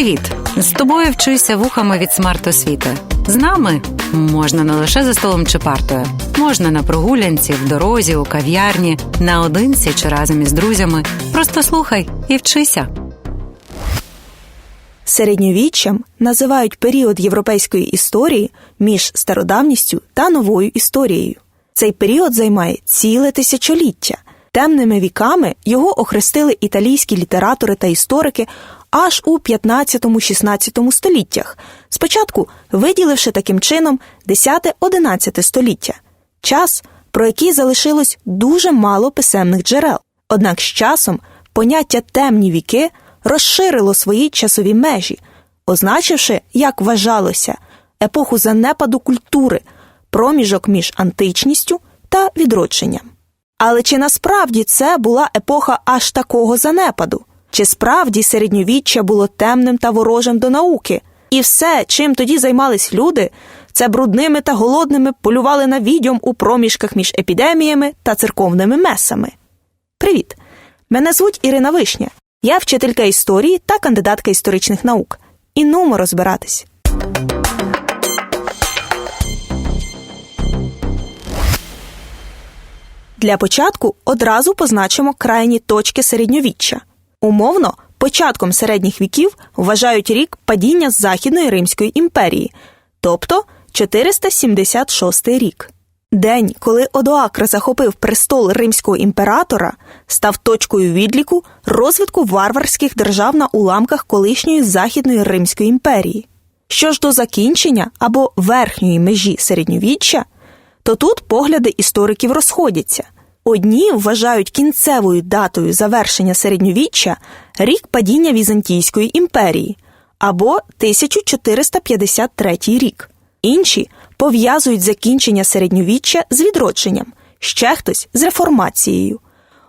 Привіт! З тобою вчуся вухами від смарт-освіти. З нами можна не лише за столом чи партою, можна на прогулянці, в дорозі, у кав'ярні, наодинці чи разом із друзями. Просто слухай і вчися. Середньовіччям називають період європейської історії між стародавністю та новою історією. Цей період займає ціле тисячоліття. Темними віками його охрестили італійські літератори та історики аж у 15-16 століттях, спочатку виділивши таким чином 10-11 століття, час, про який залишилось дуже мало писемних джерел. Однак з часом поняття темні віки розширило свої часові межі, означивши, як вважалося, епоху занепаду культури, проміжок між античністю та відродженням. Але чи насправді це була епоха аж такого занепаду? Чи справді середньовіччя було темним та ворожим до науки? І все, чим тоді займались люди, це брудними та голодними полювали на відьом у проміжках між епідеміями та церковними месами. Привіт! Мене звуть Ірина Вишня. Я вчителька історії та кандидатка історичних наук. І нумо розбиратись. Для початку одразу позначимо крайні точки середньовіччя. Умовно, початком середніх віків вважають рік падіння Західної Римської імперії, тобто 476 рік. День, коли Одоакр захопив престол римського імператора, став точкою відліку розвитку варварських держав на уламках колишньої Західної Римської імперії. Що ж до закінчення або верхньої межі середньовіччя, то тут погляди істориків розходяться. Одні вважають кінцевою датою завершення середньовіччя рік падіння Візантійської імперії або 1453 рік. Інші пов'язують закінчення середньовіччя з відродженням, ще хтось з реформацією.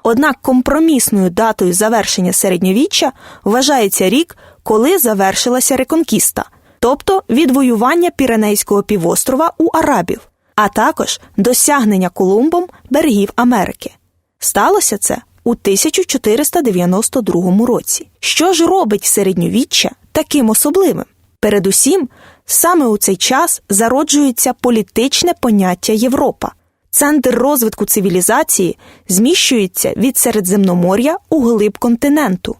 Однак компромісною датою завершення середньовіччя вважається рік, коли завершилася реконкіста, тобто відвоювання Піренейського півострова у Арабів, а також досягнення Колумбом берегів Америки. Сталося це у 1492 році. Що ж робить середньовіччя таким особливим? Передусім, саме у цей час зароджується політичне поняття Європа. Центр розвитку цивілізації зміщується від Середземномор'я у глиб континенту.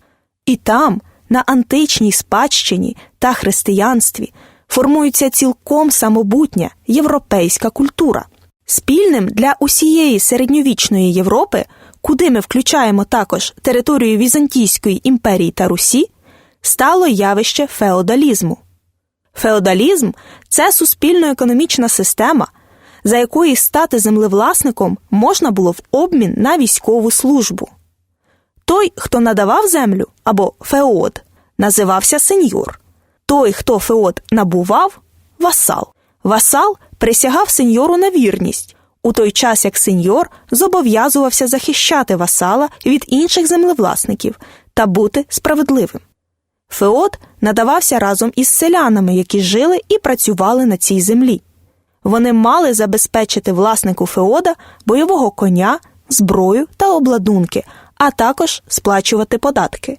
І там, на античній спадщині та християнстві, формується цілком самобутня європейська культура. Спільним для усієї середньовічної Європи, куди ми включаємо також територію Візантійської імперії та Русі, стало явище феодалізму. Феодалізм це суспільно-економічна система, за якої стати землевласником можна було в обмін на військову службу. Той, хто надавав землю або феод, називався сеньор. Той, хто феод набував васал. Васал присягав сеньору на вірність, у той час як сеньор зобов'язувався захищати васала від інших землевласників та бути справедливим. Феод надавався разом із селянами, які жили і працювали на цій землі. Вони мали забезпечити власнику феода бойового коня, зброю та обладунки, а також сплачувати податки.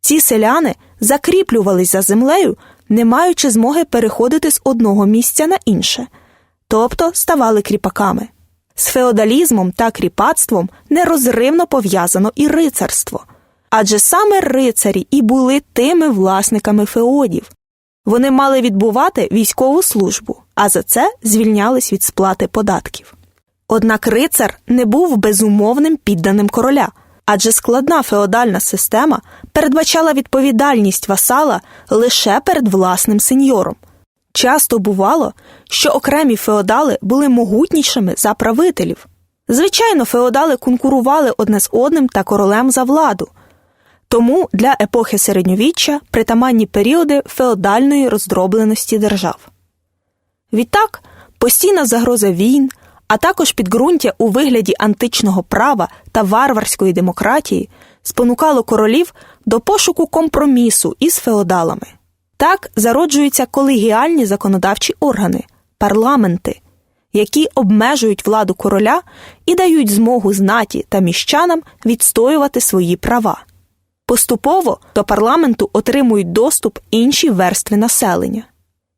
Ці селяни закріплювались за землею, не маючи змоги переходити з одного місця на інше, тобто ставали кріпаками. З феодалізмом та кріпацтвом нерозривно пов'язано і рицарство. Адже саме рицарі і були тими власниками феодів. Вони мали відбувати військову службу, а за це звільнялись від сплати податків. Однак рицар не був безумовним підданим короля, адже складна феодальна система передбачала відповідальність васала лише перед власним сеньором. Часто бувало, що окремі феодали були могутнішими за правителів. Звичайно, феодали конкурували одне з одним та королем за владу. Тому для епохи середньовіччя притаманні періоди феодальної роздробленості держав. Відтак, постійна загроза війн, а також підґрунтя у вигляді античного права та варварської демократії спонукало королів до пошуку компромісу із феодалами. Так зароджуються колегіальні законодавчі органи, парламенти, які обмежують владу короля і дають змогу знаті та міщанам відстоювати свої права. Поступово до парламенту отримують доступ інші верстви населення.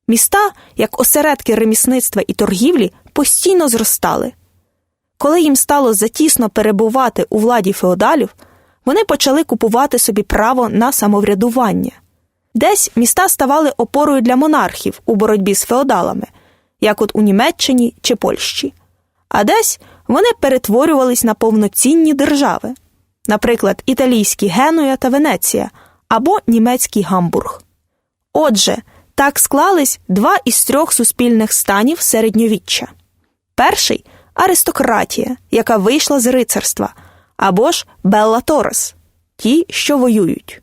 Міста, як осередки ремісництва і торгівлі, постійно зростали. Коли їм стало затісно перебувати у владі феодалів, вони почали купувати собі право на самоврядування. Десь міста ставали опорою для монархів у боротьбі з феодалами, як от у Німеччині чи Польщі, а десь вони перетворювались на повноцінні держави, наприклад, італійські Генуя та Венеція або німецький Гамбург. Отже, так склались два із трьох суспільних станів середньовіччя. Перший аристократія, яка вийшла з рицарства, або ж Белла Торес ті, що воюють.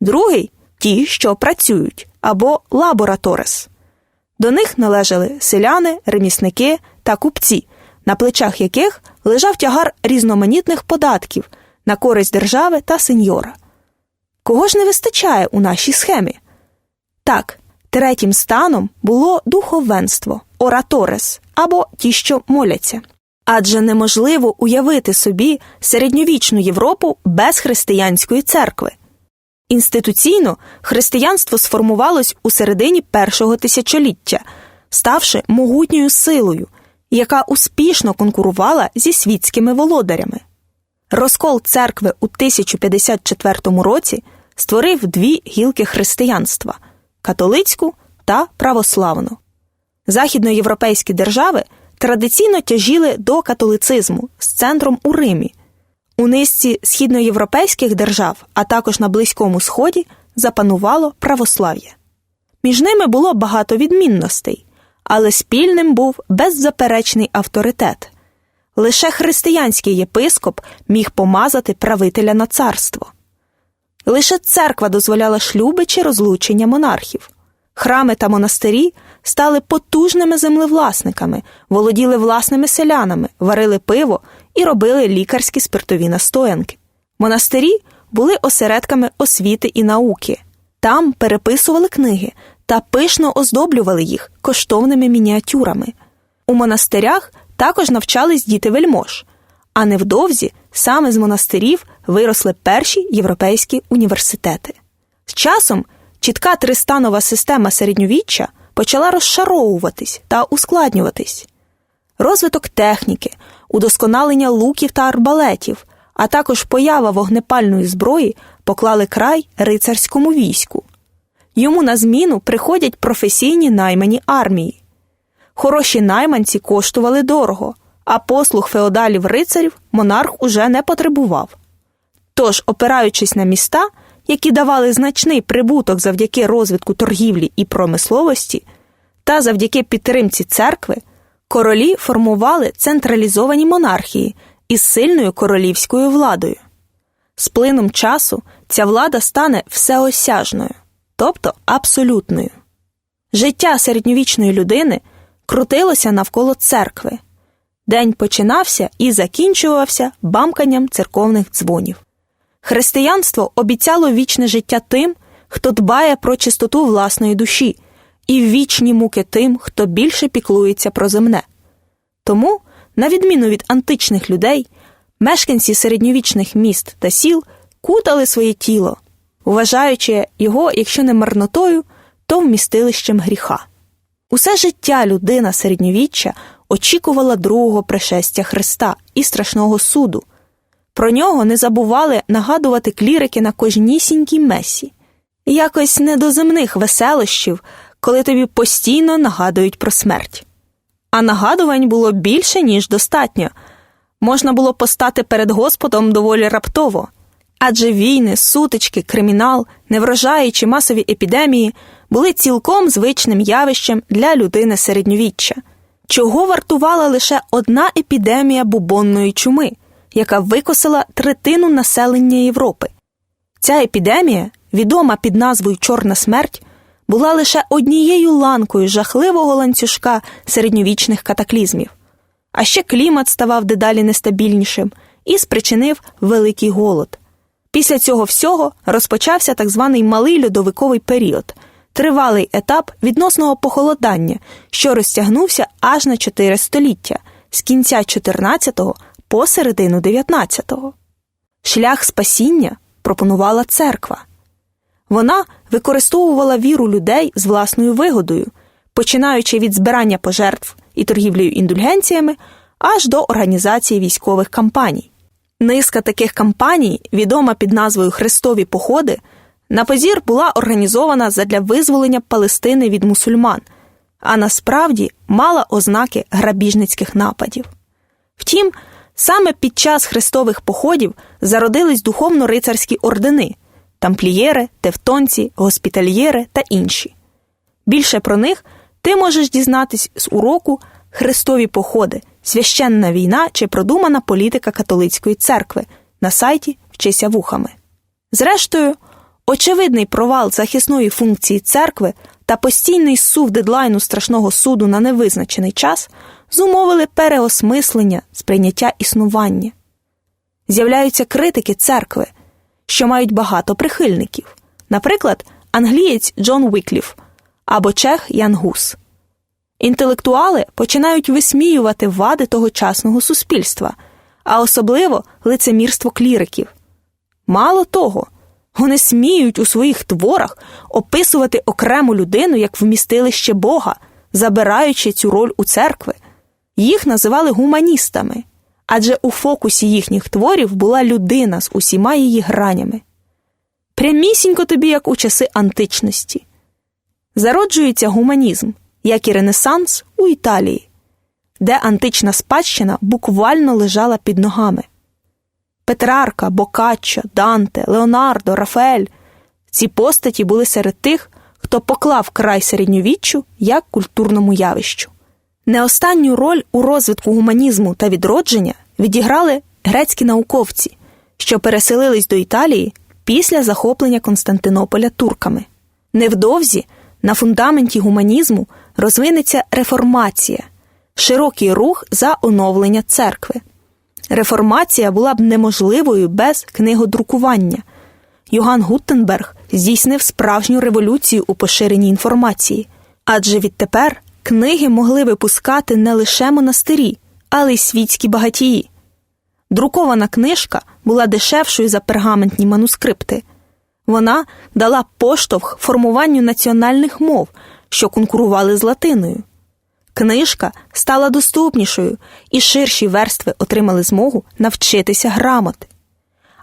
Другий ті, що працюють, або лабораторес. До них належали селяни, ремісники та купці, на плечах яких лежав тягар різноманітних податків на користь держави та сеньора. Кого ж не вистачає у нашій схемі? Так, третім станом було духовенство, ораторес або ті, що моляться. Адже неможливо уявити собі середньовічну Європу без християнської церкви. Інституційно християнство сформувалось у середині першого тисячоліття, ставши могутньою силою, яка успішно конкурувала зі світськими володарями. Розкол церкви у 1054 році створив дві гілки християнства католицьку та православну. Західноєвропейські держави традиційно тяжіли до католицизму з центром у Римі. У низці східноєвропейських держав, а також на Близькому Сході, запанувало православ'я. Між ними було багато відмінностей, але спільним був беззаперечний авторитет. Лише християнський єпископ міг помазати правителя на царство. Лише церква дозволяла шлюби чи розлучення монархів. Храми та монастирі стали потужними землевласниками, володіли власними селянами, варили пиво і робили лікарські спиртові настоянки. Монастирі були осередками освіти і науки. Там переписували книги та пишно оздоблювали їх коштовними мініатюрами. У монастирях також навчались діти вельмож, а невдовзі саме з монастирів виросли перші європейські університети. З часом чітка тристанова система середньовіччя почала розшаровуватись та ускладнюватись. Розвиток техніки, удосконалення луків та арбалетів, а також поява вогнепальної зброї поклали край рицарському війську. Йому на зміну приходять професійні наймані армії. Хороші найманці коштували дорого, а послуг феодалів рицарів монарх уже не потребував. Тож, опираючись на міста, які давали значний прибуток завдяки розвитку торгівлі і промисловості, та завдяки підтримці церкви, королі формували централізовані монархії із сильною королівською владою. З плином часу ця влада стане всеосяжною, тобто абсолютною. Життя середньовічної людини крутилося навколо церкви. День починався і закінчувався бамканням церковних дзвонів. Християнство обіцяло вічне життя тим, хто дбає про чистоту власної душі, і вічні муки тим, хто більше піклується про земне. Тому, на відміну від античних людей, мешканці середньовічних міст та сіл кутали своє тіло, вважаючи його, якщо не марнотою, то вмістилищем гріха. Усе життя людина середньовіччя очікувала другого пришестя Христа і страшного суду. Про нього не забували нагадувати клірики на кожнісінькій месі. Якось не до земних веселощів, коли тобі постійно нагадують про смерть. А нагадувань було більше, ніж достатньо. Можна було постати перед Господом доволі раптово. Адже війни, сутички, кримінал, неврожаї масові епідемії були цілком звичним явищем для людини середньовіччя, чого вартувала лише одна епідемія бубонної чуми, яка викосила третину населення Європи. Ця епідемія, відома під назвою Чорна смерть, була лише однією ланкою жахливого ланцюжка середньовічних катаклізмів. А ще клімат ставав дедалі нестабільнішим і спричинив великий голод. Після цього всього розпочався так званий малий льодовиковий період, тривалий етап відносного похолодання, що розтягнувся аж на 4 століття з кінця 14-го по середину 19-го. Шлях спасіння запропонувала церква. Вона використовувала віру людей з власною вигодою, починаючи від збирання пожертв і торгівлею індульгенціями аж до організації військових кампаній. Низка таких кампаній, відома під назвою Хрестові походи, на позір була організована задля визволення Палестини від мусульман, а насправді мала ознаки грабіжницьких нападів. Втім, саме під час хрестових походів зародились духовно-рицарські ордени тамплієри, тевтонці, госпітальєри та інші. Більше про них ти можеш дізнатись з уроку Хрестові походи, священна війна чи продумана політика католицької церкви на сайті Вчися вухами. Зрештою, очевидний провал захисної функції церкви та постійний сув дедлайну страшного суду на невизначений час зумовили переосмислення сприйняття існування. З'являються критики церкви, що мають багато прихильників, наприклад, англієць Джон Уікліф або чех Ян Гус. Інтелектуали починають висміювати вади тогочасного суспільства, а особливо лицемірство кліриків. Мало того, вони сміють у своїх творах описувати окрему людину як вмістилище Бога, забираючи цю роль у церкви. Їх називали гуманістами, адже у фокусі їхніх творів була людина з усіма її гранями. Прямісінько тобі, як у часи античності. Зароджується гуманізм, як і Ренесанс у Італії, де антична спадщина буквально лежала під ногами. Петрарка, Бокаччо, Данте, Леонардо, Рафаель ці постаті були серед тих, хто поклав край середньовіччю як культурному явищу. Не останню роль у розвитку гуманізму та відродження відіграли грецькі науковці, що переселились до Італії після захоплення Константинополя турками. Невдовзі на фундаменті гуманізму розвинеться реформація, широкий рух за оновлення церкви. Реформація була б неможливою без книгодрукування. Йоган Гутенберг здійснив справжню революцію у поширенні інформації, адже відтепер книги могли випускати не лише монастирі, але й світські багатії. Друкована книжка була дешевшою за пергаментні манускрипти. Вона дала поштовх формуванню національних мов, що конкурували з латиною. Книжка стала доступнішою, і ширші верстви отримали змогу навчитися грамоти.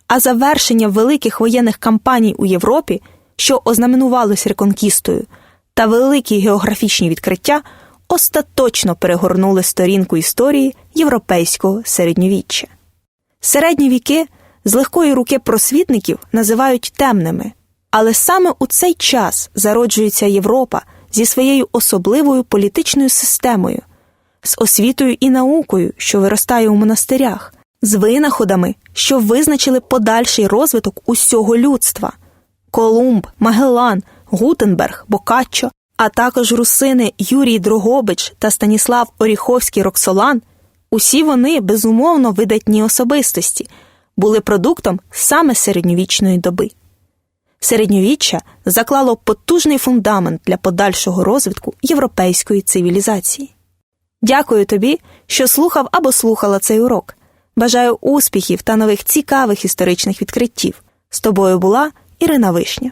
А завершення великих воєнних кампаній у Європі, що ознаменувалось реконкістою, та великі географічні відкриття остаточно перегорнули сторінку історії європейського середньовіччя. Середні віки з легкої руки просвітників називають темними, але саме у цей час зароджується Європа зі своєю особливою політичною системою, з освітою і наукою, що виростає у монастирях, з винаходами, що визначили подальший розвиток усього людства. Колумб, Магеллан, Гутенберг, Бокаччо, а також русини Юрій Дрогобич та Станіслав Оріховський Роксолан. Усі вони безумовно видатні особистості, були продуктом саме середньовічної доби. Середньовіччя заклало потужний фундамент для подальшого розвитку європейської цивілізації. Дякую тобі, що слухав або слухала цей урок. Бажаю успіхів та нових цікавих історичних відкриттів. З тобою була Ірина Вишня.